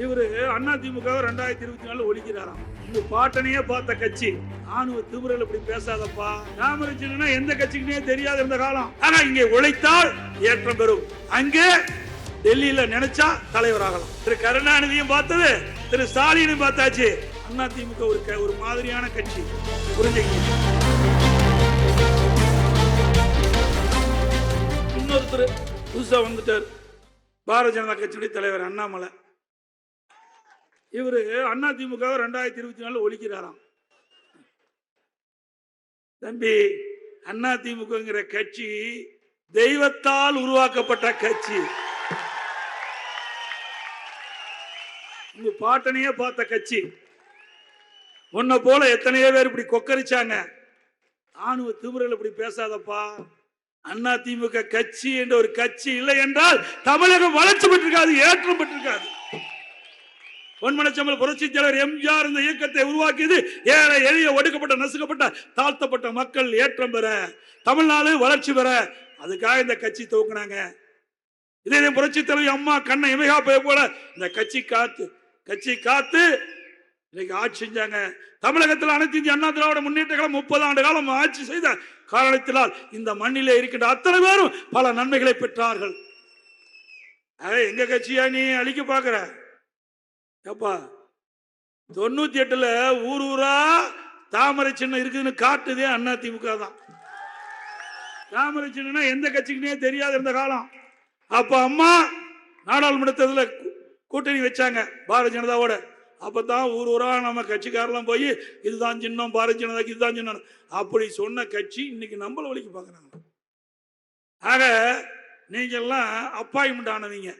இவரு அண்ணா திமுக ரெண்டாயிரத்தி இருபத்தி நாலு ஒழிக்கிறாராம். இந்த பாட்டனையே பார்த்த கட்சி. ஆணுவ திமுறையில் இப்படி பேசாதப்பா. ராமரட்சணா எந்த கட்சிக்குனே தெரியாத இருந்த காலம். ஆனா இங்கே உழைத்தால் ஏற்றம் பெறும். அங்கே டெல்லியில நினைச்சா தலைவராகலாம் திரு கருணாநிதியும் பார்த்தது திரு ஸ்டாலினும் பார்த்தாச்சு. அண்ணா திமுக ஒரு க- ஒரு மாதிரியான கட்சி. புரிஞ்சுக்கங்க? இன்னொருத்தர் புதுசா வந்துட்டார். பாரதிய ஜனதா கட்சியுடைய தலைவர் அண்ணாமலை. இவரு அண்ணா திமுக ரெண்டாயிரத்தி இருபத்தி நாலு ஒழிக்கிறாராம். தம்பி அண்ணா திமுகங்கிற கட்சி தெய்வத்தால் உருவாக்கப்பட்ட கட்சி. உங்க பாட்டனையே பார்த்த கட்சி. உன்னை போல எத்தனையோ பேர் இப்படி கொக்கரிச்சாங்க. ஆணுவ திமுறையில் இப்படி பேசாதப்பா. அண்ணா திமுக கட்சி என்ற ஒரு கட்சி இல்லை என்றால் தமிழகம் வளர்ச்சி பெற்றிருக்காது ஏற்றம் பெற்றிருக்காது. பொன்மனச்சம்பல் புரட்சி தலைவர் எம்ஜிஆர் இந்த இயக்கத்தை உருவாக்கியது ஏழை எளிய ஒடுக்கப்பட்ட நசுக்கப்பட்ட தாழ்த்தப்பட்ட மக்கள் ஏற்றம் பெற தமிழ்நாடு வளர்ச்சி பெற. அதுக்காக இந்த கட்சி துவக்குனாங்க. இதே புரட்சி அம்மா கண்ணை இமைகா போல இந்த கட்சி காத்து கட்சி காத்து இன்னைக்கு ஆட்சி செஞ்சாங்க. தமிழகத்தில் அனைத்து இந்திய அண்ணா திராவிட முன்னேற்ற காலம் முப்பது ஆண்டு காலம் ஆட்சி செய்த காரணத்தினால் இந்த மண்ணிலே இருக்கின்ற அத்தனை பேரும் பல நன்மைகளை பெற்றார்கள். எங்க கட்சியா நீ அழிக்க பாக்குற? ஏப்பா தொண்ணூத்தி எட்டுல ஊர் ஊரா தாமரை சின்னம் இருக்குதுன்னு காட்டுதே அண்ணா திமுக தான். தாமரை சின்னம்னா எந்த கட்சிக்குனே தெரியாது இருந்த காலம். அப்ப அம்மா நாடாளுமன்றத்தில் கூட்டணி வச்சாங்க பாரதிய ஜனதாவோட. அப்பதான் ஊர் ஊரா நம்ம கட்சிக்காரெல்லாம் போய் இதுதான் சின்னம் பாரதிய ஜனதாக்கு இதுதான் சின்னம். அப்படி சொன்ன கட்சி இன்னைக்கு நம்மள வழிக்கு பார்க்குறாங்க. ஆக நீங்க எல்லாம் அப்பாயின்மெண்ட் ஆனவங்க.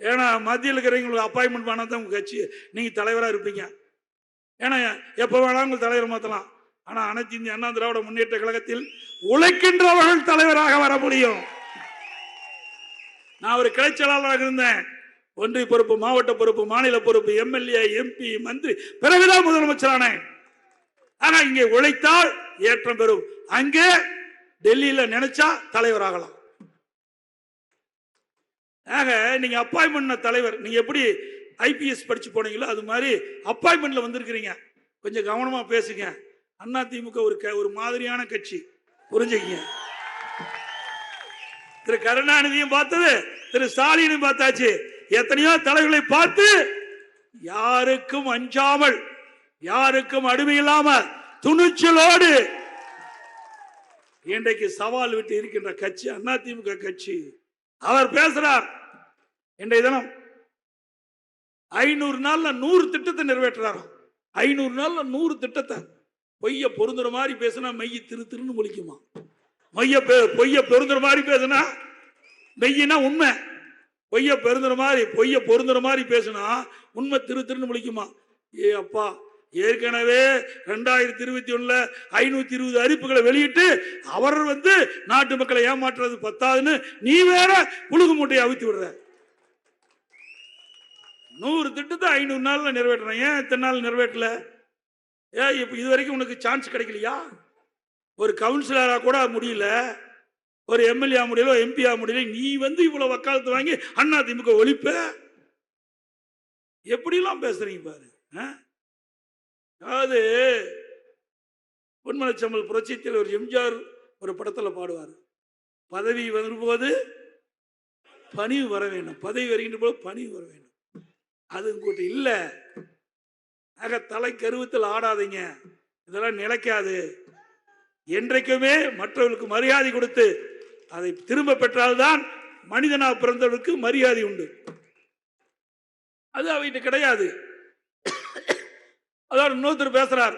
ஏன்னா மத்தியில் இருக்கிறவங்களுக்கு அப்பாயின்மெண்ட் பண்ணாதான் தான் உங்கள் கட்சி நீங்கள் தலைவராக இருப்பீங்க. ஏன்னா எப்போ வேணாலும் உங்கள் தலைவர் மாற்றலாம் ஆனால் அனைத்து இந்திய அண்ணா திராவிட முன்னேற்ற கழகத்தில் உழைக்கின்றவர்கள் தலைவராக வர முடியும். நான் ஒரு கிளை செயலாளராக இருந்தேன். ஒன்றிய பொறுப்பு மாவட்ட பொறுப்பு மாநில பொறுப்பு எம்எல்ஏ எம்பி மந்திரி பிறகுதான் முதலமைச்சரானேன் ஆனா இங்கே உழைத்தால் ஏற்றம் பெறும். அங்கே டெல்லியில நினைச்சா தலைவராகலாம். ஆக நீங்க அப்பாயின்மெண்ட் தலைவர் நீங்க எப்படி ஐபிஎஸ் படிச்சு போனீங்களோ அது மாதிரி அப்பாயின்மெண்ட்ல வந்திருக்கிறீங்க. கொஞ்சம் கவனமா பேசுங்க. அண்ணா திமுக ஒரு க- ஒரு மாதிரியான கட்சி. புரிஞ்சுக்கங்க. திரு கருணாநிதியும் பார்த்தது திரு ஸ்டாலினும் பார்த்தாச்சு. எத்தனையோ தலைவர்களை பார்த்து யாருக்கும் அஞ்சாமல் யாருக்கும் அடிமை இல்லாம துணிச்சலோடு இன்றைக்கு சவால் விட்டு இருக்கின்ற கட்சி அதிமுக கட்சி. அவர் பேசுறார். இன்றைய தினம் ஐநூறு நாள்ல நூறு திட்டத்தை நிறைவேற்றுறாரோ? ஐநூறு நாள்ல நூறு திட்டத்தை. பொய்ய பொருந்துற மாதிரி பேசினா மெய்ய திரு திருன்னு முழிக்குமா மைய பெ- பொய்ய பொருந்துற மாதிரி பேசினா மெய்யினா உண்மை. பொய்ய பெருந்துற மாதிரி பொய்ய பொருந்துற மாதிரி பேசினா உண்மை திரு திருன்னு முழிக்குமா ஏ அப்பா ஏற்கனவே ரெண்டாயிரத்தி இருபத்தி ஒண்ணுல ஐநூத்தி இருபது அறிப்புகளை வெளியிட்டு அவர் வந்து நாட்டு மக்களை ஏமாற்றுறது பத்தாதுன்னு நீ வேற புழுகு மூட்டையை அவித்து விடுற. நூறு திட்டத்தை ஐநூறு நாள்ல நிறைவேற்றுறேன். ஏன் இத்தனை நாள் நிறைவேற்றல? ஏ இப்ப இது வரைக்கும் உனக்கு சான்ஸ் கிடைக்கலையா? ஒரு கவுன்சிலரா கூட முடியல. ஒரு எம்எல்ஏ முடியல எம்பி ஆக முடியல. நீ வந்து இவ்வளவு வக்காலத்து வாங்கி அண்ணா திமுக ஒழிப்ப? எப்படிலாம் பேசுறீங்க பாரு ஆ? அதாவது பொன்மனச்சம்பல் புரட்சித்தில் ஒரு எம்ஜிஆர் ஒரு படத்தில் பாடுவார். பதவி வரும்போது பணிவு வர வேண்டும். பதவி வருகின்ற போது பணிவு வர வேண்டும். அது கூட்டம் இல்லை. ஆக தலை கருவத்தில் ஆடாதீங்க. இதெல்லாம் நிலைக்காது. என்றைக்குமே மற்றவர்களுக்கு மரியாதை கொடுத்து அதை திரும்ப பெற்றால்தான் மனிதனாக பிறந்தவர்களுக்கு மரியாதை உண்டு. அது அவகிட்ட கிடையாது. அதாவது இன்னொருத்தர் பேசுறார்.